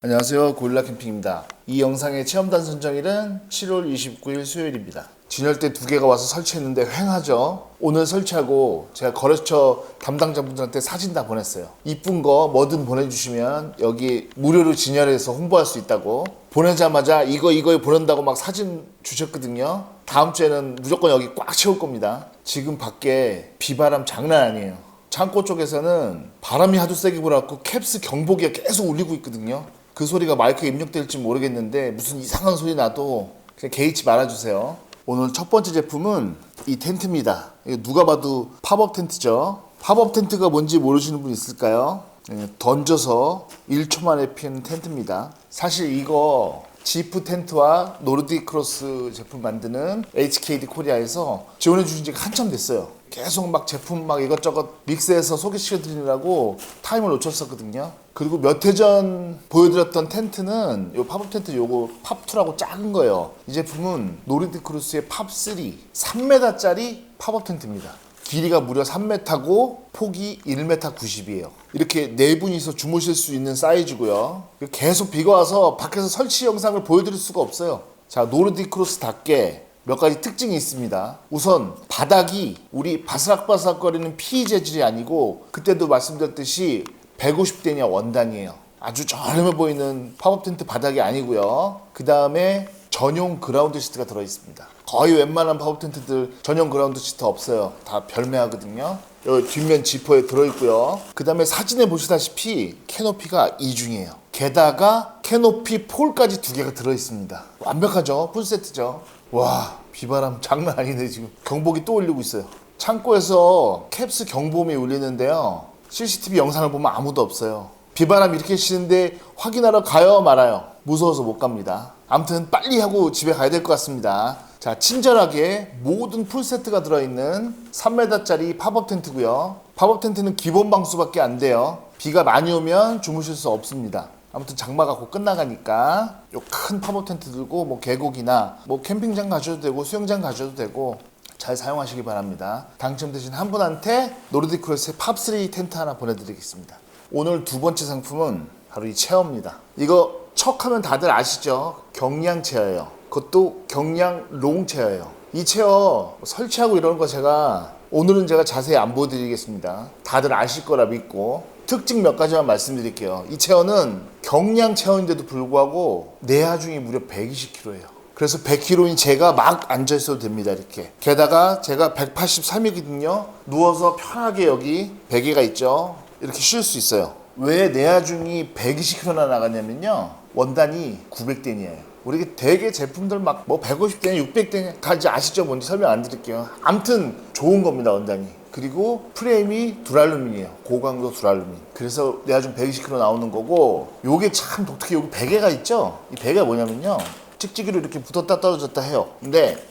안녕하세요. 고릴라 캠핑입니다. 이 영상의 체험단 선정일은 7월 29일 수요일입니다. 진열대 두 개가 와서 설치했는데 횡하죠? 오늘 설치하고 제가 거래처 담당자분들한테 사진 다 보냈어요. 이쁜 거 뭐든 보내주시면 여기 무료로 진열해서 홍보할 수 있다고. 보내자마자 이거 이거 보낸다고 막 사진 주셨거든요. 다음 주에는 무조건 여기 꽉 채울 겁니다. 지금 밖에 비바람 장난 아니에요. 창고 쪽에서는 바람이 하도 세게 불어갖고 캡스 경보기가 계속 울리고 있거든요. 그 소리가 마이크에 입력될지 모르겠는데 무슨 이상한 소리 나도 그냥 개의치 말아주세요. 오늘 첫 번째 제품은 이 텐트입니다. 누가 봐도 팝업 텐트죠. 팝업 텐트가 뭔지 모르시는 분 있을까요? 예, 던져서 1초 만에 피는 텐트입니다. 사실 이거 지프 텐트와 노르딕 크로스 제품 만드는 HKD 코리아에서 지원해 주신 지가 한참 됐어요. 계속 막 제품 막 이것저것 믹스해서 소개시켜 드리느라고 타임을 놓쳤었거든요. 그리고 몇 해 전 보여드렸던 텐트는 요 팝업 텐트 요거 팝2라고 작은 거예요. 이 제품은 노르딕 크로스의 팝3 3m짜리 팝업 텐트입니다. 길이가 무려 3m고 폭이 1m 90이에요. 이렇게 네 분이서 주무실 수 있는 사이즈고요. 계속 비가 와서 밖에서 설치 영상을 보여드릴 수가 없어요. 자, 노르딕 크로스답게 몇 가지 특징이 있습니다. 우선 바닥이 우리 바스락바스락거리는 PE 재질이 아니고 그때도 말씀드렸듯이 150대냐 원단이에요. 아주 저렴해 보이는 팝업 텐트 바닥이 아니고요. 그 다음에 전용 그라운드 시트가 들어 있습니다. 거의 웬만한 팝업 텐트들 전용 그라운드 시트 없어요. 다 별매하거든요. 여기 뒷면 지퍼에 들어 있고요. 그 다음에 사진에 보시다시피 캐노피가 이중이에요. 게다가 캐노피 폴까지 두 개가 들어 있습니다. 완벽하죠? 풀 세트죠? 와 비바람 장난 아니네 지금 경보기 또 울리고 있어요. 창고에서 캡스 경보음이 울리는데요. CCTV 영상을 보면 아무도 없어요. 비바람 이렇게 치는데 확인하러 가요 말아요. 무서워서 못 갑니다. 아무튼 빨리 하고 집에 가야 될 것 같습니다. 자, 친절하게 모든 풀세트가 들어있는 3m짜리 팝업 텐트고요. 팝업 텐트는 기본 방수밖에 안 돼요. 비가 많이 오면 주무실 수 없습니다. 아무튼 장마가 곧 끝나가니까 요큰 팝업 텐트 들고 뭐 계곡이나 뭐 캠핑장 가셔도 되고 수영장 가셔도 되고 잘 사용하시기 바랍니다. 당첨되신 한 분한테 노르딕 크로스의 팝3 텐트 하나 보내드리겠습니다. 오늘 두 번째 상품은 바로 이 체어입니다. 이거 척하면 다들 아시죠? 경량 체어예요. 그것도 경량 롱 체어예요. 이 체어 설치하고 이러는 거 제가 오늘은 제가 자세히 안 보여드리겠습니다. 다들 아실 거라 믿고 특징 몇 가지만 말씀드릴게요. 이 체어는 경량 체어인데도 불구하고 내하중이 무려 120kg예요. 그래서 100kg인 제가 막 앉아 있어도 됩니다. 이렇게. 게다가 제가 183이거든요. 누워서 편하게 여기 베개가 있죠. 이렇게 쉴 수 있어요. 왜 내하중이 120kg나 나가냐면요. 원단이 900den이에요. 우리 되게 제품들 막 뭐 150대냐 600대냐 가지 아시죠? 뭔지 설명 안 드릴게요. 암튼 좋은 겁니다. 원단이. 그리고 프레임이 두랄루민이에요. 고강도 두랄루민. 그래서 내하중 120kg 나오는 거고 요게 참 독특해. 여기 베개가 있죠? 이 베개가 뭐냐면요. 찍찍이로 이렇게 붙었다 떨어졌다 해요. 근데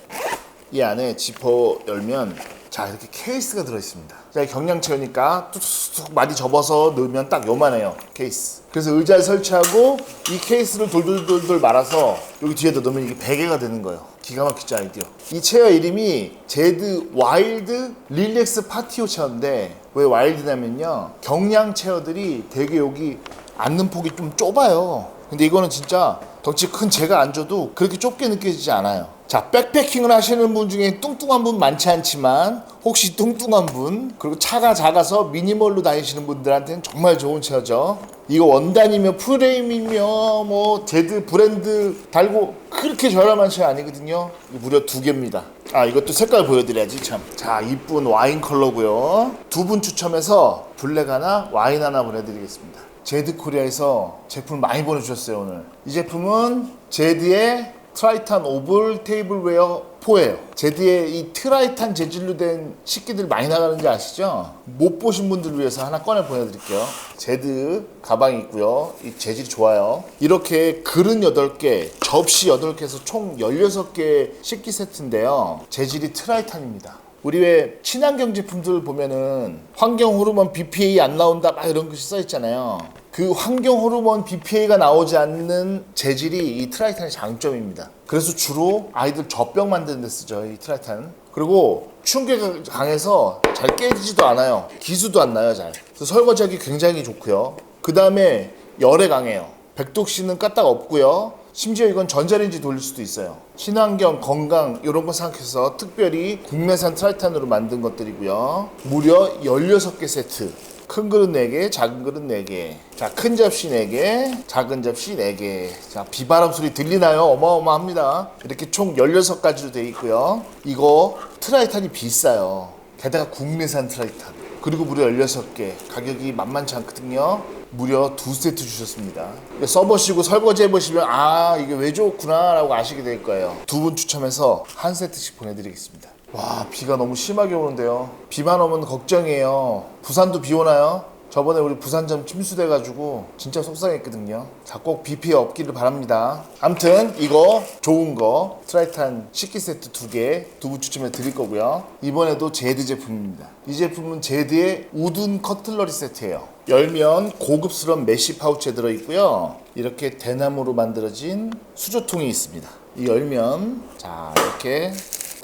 이 안에 지퍼 열면 자 이렇게 케이스가 들어있습니다. 자 경량체어니까 뚝뚝뚝 많이 접어서 넣으면 딱 요만해요 케이스. 그래서 의자에 설치하고 이 케이스를 돌돌돌돌 말아서 여기 뒤에다 넣으면 이게 베개가 되는 거예요. 기가 막히죠 아이디어. 이 체어 이름이 제드 와일드 릴렉스 파티오 체어인데 왜 와일드냐면요 경량 체어들이 되게 여기 앉는 폭이 좀 좁아요. 근데 이거는 진짜 덩치 큰 제가 앉아도 그렇게 좁게 느껴지지 않아요. 자, 백패킹을 하시는 분 중에 뚱뚱한 분 많지 않지만 혹시 뚱뚱한 분 그리고 차가 작아서 미니멀로 다니시는 분들한테는 정말 좋은 체어죠. 이거 원단이며 프레임이며 뭐 제드 브랜드 달고 그렇게 저렴한 체어 아니거든요. 무려 두 개입니다. 아 이것도 색깔 보여드려야지 참. 자 이쁜 와인 컬러고요. 두 분 추첨해서 블랙 하나 와인 하나 보내드리겠습니다. 제드 코리아에서 제품을 많이 보내주셨어요 오늘. 이 제품은 제드의 트라이탄 오블 테이블웨어 4예요. 제드의 이 트라이탄 재질로 된 식기들 많이 나가는 지 아시죠? 못 보신 분들을 위해서 하나 꺼내 보내드릴게요. 제드 가방이 있고요. 이 재질이 좋아요. 이렇게 그릇 8개, 접시 8개에서 총 16개 식기 세트인데요. 재질이 트라이탄입니다. 우리 왜 친환경 제품들 보면은 환경 호르몬 BPA 안 나온다 막 이런 것이 써 있잖아요. 그 환경 호르몬 BPA가 나오지 않는 재질이 이 트라이탄의 장점입니다. 그래서 주로 아이들 젖병 만드는 데 쓰죠, 이 트라이탄. 그리고 충격이 강해서 잘 깨지지도 않아요. 기수도 안 나요, 잘. 그래서 설거지하기 굉장히 좋고요. 그 다음에 열에 강해요. 백독씨는 까딱 없고요. 심지어 이건 전자레인지 돌릴 수도 있어요. 친환경, 건강 이런 거 생각해서 특별히 국내산 트라이탄으로 만든 것들이고요. 무려 16개 세트. 큰 그릇 4개, 작은 그릇 4개. 자, 큰 접시 4개, 작은 접시 4개. 자, 비바람 소리 들리나요? 어마어마합니다. 이렇게 총 16가지로 되어 있고요. 이거 트라이탄이 비싸요. 게다가 국내산 트라이탄. 그리고 무려 16개. 가격이 만만치 않거든요. 무려 두 세트 주셨습니다. 써보시고 설거지 해보시면 아 이게 왜 좋구나 라고 아시게 될 거예요. 두 분 추첨해서 한 세트씩 보내드리겠습니다. 와 비가 너무 심하게 오는데요. 비만 오면 걱정이에요. 부산도 비 오나요? 저번에 우리 부산점 침수돼가지고 진짜 속상했거든요. 자, 꼭 비 피해 없기를 바랍니다. 암튼 이거 좋은 거 트라이탄 식기 세트 두 개두분 추첨해 드릴 거고요. 이번에도 제드 제품입니다. 이 제품은 제드의 우든 커틀러리 세트예요. 열면 고급스러운 메쉬 파우치에 들어있고요. 이렇게 대나무로 만들어진 수저통이 있습니다. 이 열면 자 이렇게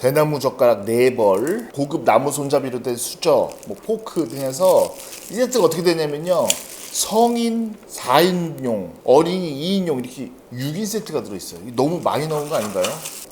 대나무 젓가락 4벌, 고급 나무 손잡이로 된 수저, 뭐 포크 등해서 이 세트가 어떻게 되냐면요. 성인 4인용, 어린이 2인용 이렇게 6인 세트가 들어있어요. 너무 많이 나온 거 아닌가요?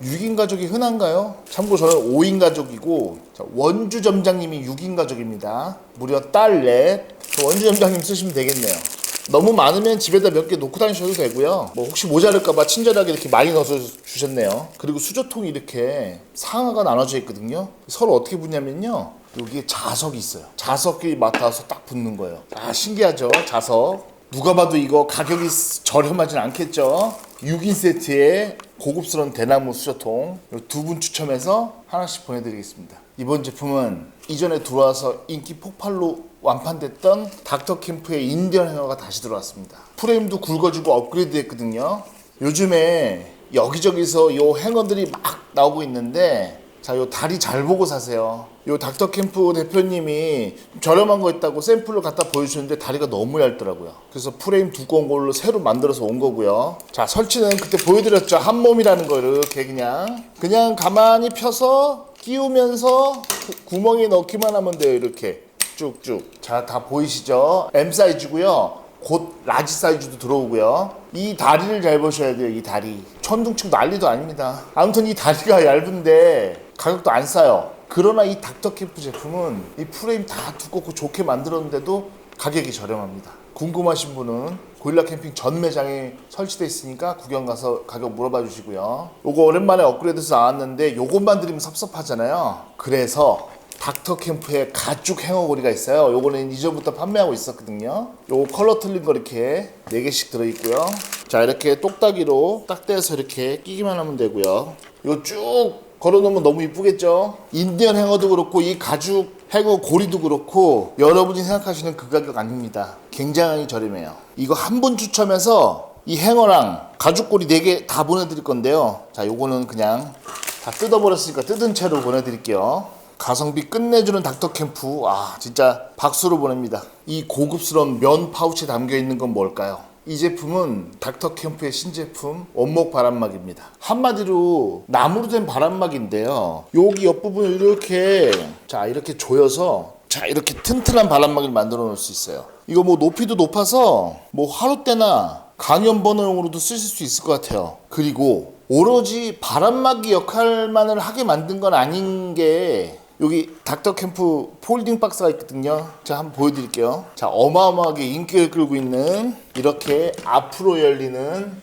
6인 가족이 흔한가요? 참고 저는 5인 가족이고 자, 원주 점장님이 6인 가족입니다. 무려 딸 넷. 저 원주 점장님 쓰시면 되겠네요. 너무 많으면 집에다 몇 개 놓고 다니셔도 되고요. 뭐 혹시 모자랄까봐 친절하게 이렇게 많이 넣어서 주셨네요. 그리고 수저통이 이렇게 상하가 나눠져 있거든요. 서로 어떻게 붙냐면요. 여기에 자석이 있어요. 자석이 맡아서 딱 붙는 거예요. 아 신기하죠? 자석. 누가 봐도 이거 가격이 저렴하진 않겠죠? 6인 세트에 고급스러운 대나무 수저통 두 분 추첨해서 하나씩 보내드리겠습니다. 이번 제품은 이전에 들어와서 인기 폭발로 완판됐던 닥터캠프의 인디언 행어가 다시 들어왔습니다. 프레임도 굵어지고 업그레이드 했거든요. 요즘에 여기저기서 요 행어들이 막 나오고 있는데 자, 요 다리 잘 보고 사세요. 요 닥터캠프 대표님이 저렴한 거 있다고 샘플을 갖다 보여주셨는데 다리가 너무 얇더라고요. 그래서 프레임 두꺼운 걸로 새로 만들어서 온 거고요. 자, 설치는 그때 보여드렸죠. 한 몸이라는 거 이렇게 그냥 그냥 가만히 펴서 끼우면서 구- 구멍에 넣기만 하면 돼요. 이렇게 쭉쭉. 자, 다 보이시죠? M 사이즈고요. 곧 라지 사이즈도 들어오고요. 이 다리를 잘 보셔야 돼요. 이 다리. 천둥치고 난리도 아닙니다. 아무튼 이 다리가 얇은데 가격도 안 싸요. 그러나 이 닥터캠프 제품은 이 프레임 다 두껍고 좋게 만들었는데도 가격이 저렴합니다. 궁금하신 분은 고릴라 캠핑 전 매장에 설치되어 있으니까 구경 가서 가격 물어봐 주시고요. 요거 오랜만에 업그레이드해서 나왔는데 요것만 드리면 섭섭하잖아요. 그래서 닥터 캠프에 가죽 행어고리가 있어요. 요거는 이전부터 판매하고 있었거든요. 요거 컬러 틀린 거 이렇게 4개씩 들어있고요. 자, 이렇게 똑딱이로 딱 떼서 이렇게 끼기만 하면 되고요. 이거 쭉 걸어놓으면 너무 이쁘겠죠? 인디언 행어도 그렇고 이 가죽 행어 고리도 그렇고 여러분이 생각하시는 그 가격 아닙니다. 굉장히 저렴해요. 이거 한 분 추첨해서 이 행어랑 가죽고리 4개 다 보내드릴 건데요. 자, 요거는 그냥 다 뜯어버렸으니까 뜯은 채로 보내드릴게요. 가성비 끝내주는 닥터캠프 아 진짜 박수로 보냅니다 이 고급스러운 면 파우치에 담겨 있는 건 뭘까요? 이 제품은 닥터캠프의 신제품 원목 바람막입니다. 한마디로 나무로 된 바람막인데요. 여기 옆부분을 이렇게 자 이렇게 조여서 자 이렇게 튼튼한 바람막이를 만들어 놓을 수 있어요. 이거 뭐 높이도 높아서 뭐 하루 때나 강연 번호용으로도 쓰실 수 있을 것 같아요. 그리고 오로지 바람막이 역할만을 하게 만든 건 아닌 게 여기 닥터 캠프 폴딩 박스가 있거든요. 제가 한번 보여드릴게요. 자, 어마어마하게 인기를 끌고 있는 이렇게 앞으로 열리는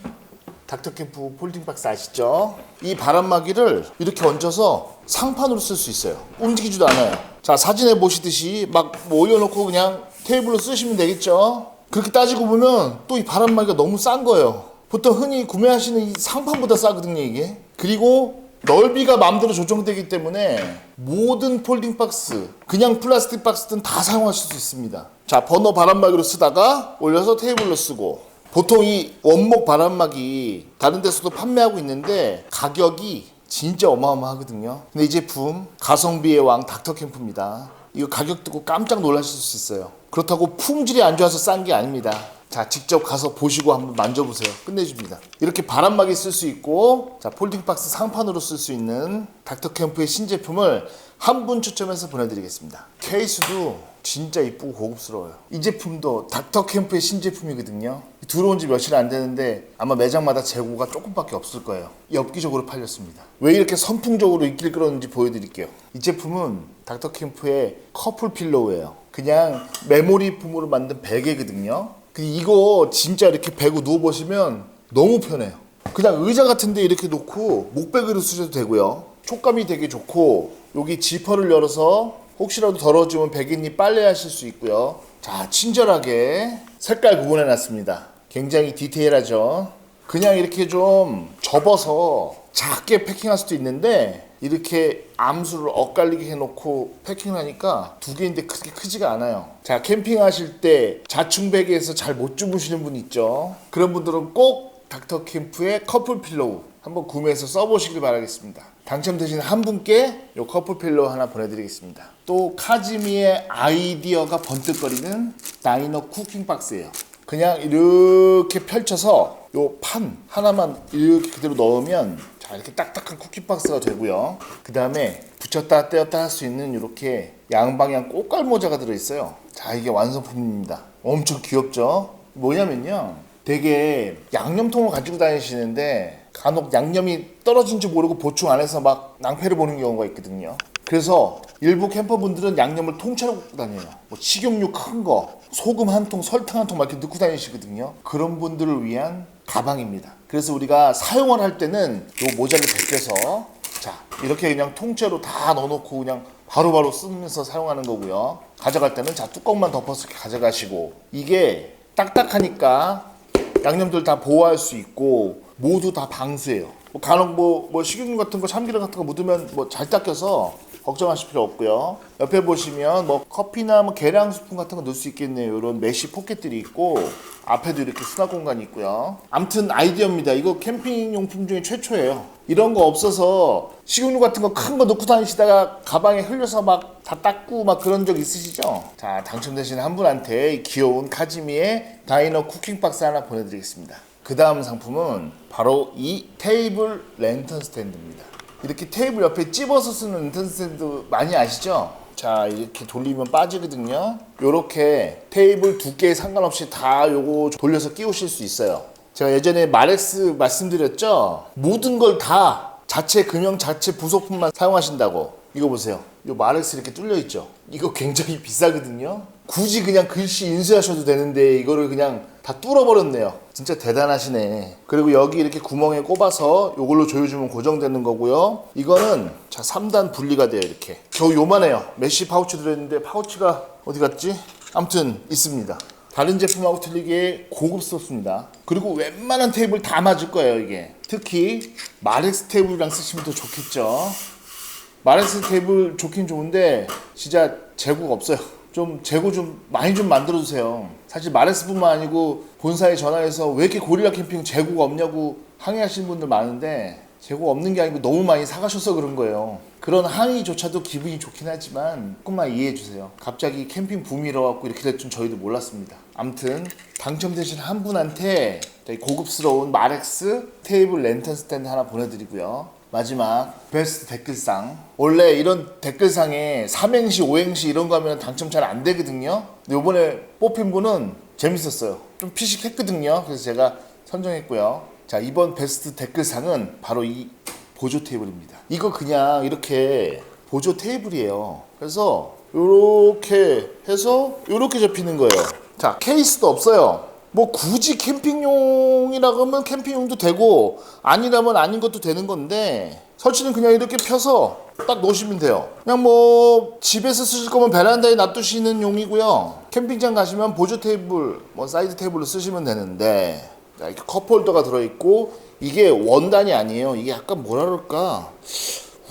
닥터 캠프 폴딩 박스 아시죠? 이 바람막이를 이렇게 얹어서 상판으로 쓸 수 있어요. 움직이지도 않아요. 자, 사진에 보시듯이 막 뭐 올려놓고 그냥 테이블로 쓰시면 되겠죠? 그렇게 따지고 보면 또 이 바람막이가 너무 싼 거예요. 보통 흔히 구매하시는 이 상판보다 싸거든요, 이게. 그리고 넓이가 마음대로 조정되기 때문에 모든 폴딩 박스, 그냥 플라스틱 박스든 다 사용하실 수 있습니다. 자, 버너 바람막이로 쓰다가 올려서 테이블로 쓰고 보통 이 원목 바람막이 다른 데서도 판매하고 있는데 가격이 진짜 어마어마하거든요. 근데 이 제품 가성비의 왕 닥터 캠프입니다. 이거 가격 듣고 깜짝 놀라실 수 있어요. 그렇다고 품질이 안 좋아서 싼 게 아닙니다. 자, 직접 가서 보시고 한번 만져보세요. 끝내줍니다. 이렇게 바람막이 쓸 수 있고, 자, 폴딩박스 상판으로 쓸 수 있는 닥터캠프의 신제품을 한 분 추첨해서 보내드리겠습니다. 케이스도 진짜 이쁘고 고급스러워요. 이 제품도 닥터캠프의 신제품이거든요. 들어온 지 며칠 안 되는데 아마 매장마다 재고가 조금밖에 없을 거예요. 엽기적으로 팔렸습니다. 왜 이렇게 선풍적으로 인기를 끌었는지 보여드릴게요. 이 제품은 닥터캠프의 커플 필로우예요. 그냥 메모리품으로 만든 베개거든요. 근데 이거 진짜 이렇게 베고 누워보시면 너무 편해요. 그냥 의자 같은데 이렇게 놓고 목베개로 쓰셔도 되고요. 촉감이 되게 좋고 여기 지퍼를 열어서 혹시라도 더러워지면 베개니 빨래하실 수 있고요. 자 친절하게 색깔 구분해 놨습니다. 굉장히 디테일하죠. 그냥 이렇게 좀 접어서 작게 패킹할 수도 있는데 이렇게 암수를 엇갈리게 해놓고 패킹하니까 두 개인데 크게 크지가 않아요. 자 캠핑하실 때 자충 베개에서 잘 못 주무시는 분 있죠. 그런 분들은 꼭 닥터 캠프의 커플 필로우 한번 구매해서 써보시길 바라겠습니다. 당첨되신 한 분께 이 커플 필로우 하나 보내드리겠습니다. 또 카즈미의 아이디어가 번뜩거리는 다이너 쿠킹 박스예요. 그냥 이렇게 펼쳐서 요 판 하나만 이렇게 그대로 넣으면 자 이렇게 딱딱한 쿠키 박스가 되고요. 그 다음에 붙였다 떼었다 할 수 있는 이렇게 양방향 꽃갈 모자가 들어있어요. 자 이게 완성품입니다. 엄청 귀엽죠? 뭐냐면요. 되게 양념통을 가지고 다니시는데 간혹 양념이 떨어진 줄 모르고 보충 안 해서 막 낭패를 보는 경우가 있거든요. 그래서 일부 캠퍼분들은 양념을 통째로 갖고 다녀요. 뭐 식용유 큰 거, 소금 한 통, 설탕 한 통 막 이렇게 넣고 다니시거든요. 그런 분들을 위한 가방입니다. 그래서 우리가 사용을 할 때는 요 모자를 벗겨서 자 이렇게 그냥 통째로 다 넣어놓고 그냥 바로 바로 쓰면서 사용하는 거고요. 가져갈 때는 자 뚜껑만 덮어서 가져가시고 이게 딱딱하니까 양념들 다 보호할 수 있고 모두 다 방수예요. 뭐 간혹 뭐, 뭐 식용유 같은 거 참기름 같은 거 묻으면 뭐 잘 닦여서 걱정하실 필요 없고요. 옆에 보시면 뭐 커피나 뭐 계량 스푼 같은 거 넣을 수 있겠네요. 이런 메쉬 포켓들이 있고 앞에도 이렇게 수납 공간이 있고요. 암튼 아이디어입니다. 이거 캠핑 용품 중에 최초예요. 이런 거 없어서 식용유 같은 거 큰 거 넣고 다니시다가 가방에 흘려서 막 다 닦고 막 그런 적 있으시죠? 자 당첨되신 한 분한테 이 귀여운 카지미의 다이너 쿠킹 박스 하나 보내드리겠습니다. 그 다음 상품은 바로 이 테이블 랜턴 스탠드입니다. 이렇게 테이블 옆에 찝어서 쓰는 랜턴 스탠드 많이 아시죠? 자 이렇게 돌리면 빠지거든요. 요렇게 테이블 두께 상관없이 다 요거 돌려서 끼우실 수 있어요. 제가 예전에 마렉스 말씀드렸죠? 모든 걸 다 자체 금형 자체 부속품만 사용하신다고. 이거 보세요. 요 마렉스 이렇게 뚫려 있죠. 이거 굉장히 비싸거든요. 굳이 그냥 글씨 인쇄하셔도 되는데 이거를 그냥 다 뚫어버렸네요. 진짜 대단하시네. 그리고 여기 이렇게 구멍에 꼽아서 이걸로 조여주면 고정되는 거고요. 이거는 자 3단 분리가 돼요 이렇게. 겨우 요만해요. 메쉬 파우치 들어있는데 파우치가 어디 갔지? 아무튼 있습니다. 다른 제품하고 틀리게 고급스럽습니다. 그리고 웬만한 테이블 다 맞을 거예요 이게. 특히 마렉스 테이블이랑 쓰시면 더 좋겠죠. 마렉스 테이블 좋긴 좋은데 진짜 재고가 없어요. 좀 재고 좀 많이 좀 만들어 주세요. 사실 마렉스뿐만 아니고 본사에 전화해서 왜 이렇게 고릴라 캠핑 재고가 없냐고 항의하시는 분들 많은데 재고 없는 게 아니고 너무 많이 사가셔서 그런 거예요. 그런 항의조차도 기분이 좋긴 하지만 조금만 이해해 주세요. 갑자기 캠핑 붐이 일어갖고 이렇게 될 줄 저희도 몰랐습니다. 암튼 당첨되신 한 분한테 고급스러운 마렉스 테이블 랜턴 스탠드 하나 보내드리고요. 마지막 베스트 댓글상. 원래 이런 댓글상에 삼행시 오행시 이런 거 하면 당첨 잘 안 되거든요. 근데 요번에 뽑힌 분은 재밌었어요. 좀 피식했거든요. 그래서 제가 선정했고요. 자 이번 베스트 댓글상은 바로 이 보조 테이블입니다. 이거 그냥 이렇게 보조 테이블이에요. 그래서 요렇게 해서 요렇게 접히는 거예요. 자 케이스도 없어요 뭐 굳이 캠핑용이라고 하면 캠핑용도 되고 아니라면 아닌 것도 되는 건데 설치는 그냥 이렇게 펴서 딱 놓으시면 돼요. 그냥 뭐 집에서 쓰실 거면 베란다에 놔두시는 용이고요. 캠핑장 가시면 보조 테이블, 뭐 사이드 테이블로 쓰시면 되는데 자, 이렇게 컵홀더가 들어있고 이게 원단이 아니에요. 이게 약간 뭐라 그럴까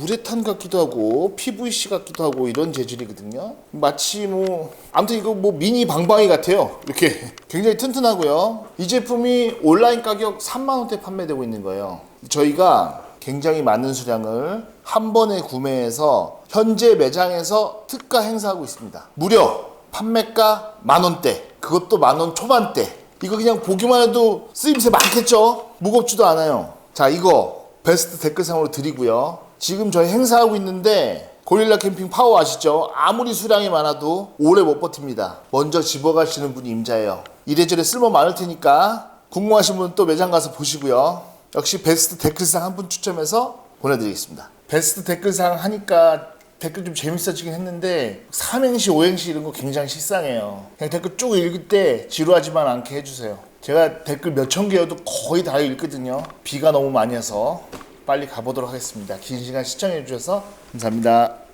우레탄 같기도 하고 PVC 같기도 하고 이런 재질이거든요. 마치 뭐 아무튼 이거 뭐 미니 방방이 같아요. 이렇게 굉장히 튼튼하고요. 이 제품이 온라인 가격 3만 원대 판매되고 있는 거예요. 저희가 굉장히 많은 수량을 한 번에 구매해서 현재 매장에서 특가 행사하고 있습니다. 무려 판매가 만 원대. 그것도 만 원 초반대. 이거 그냥 보기만 해도 쓰임새 많겠죠? 무겁지도 않아요. 자, 이거 베스트 댓글상으로 드리고요. 지금 저희 행사하고 있는데 고릴라 캠핑 파워 아시죠? 아무리 수량이 많아도 오래 못 버팁니다. 먼저 집어가시는 분이 임자예요. 이래저래 쓸모 많을 테니까 궁금하신 분은 또 매장 가서 보시고요. 역시 베스트 댓글상 한 분 추첨해서 보내드리겠습니다. 베스트 댓글상 하니까 댓글 좀 재밌어지긴 했는데 삼행시 오행시 이런 거 굉장히 식상해요. 그냥 댓글 쭉 읽을 때 지루하지만 않게 해주세요. 제가 댓글 몇 천 개여도 거의 다 읽거든요. 비가 너무 많이 와서 빨리 가보도록 하겠습니다. 긴 시간 시청해 주셔서 감사합니다.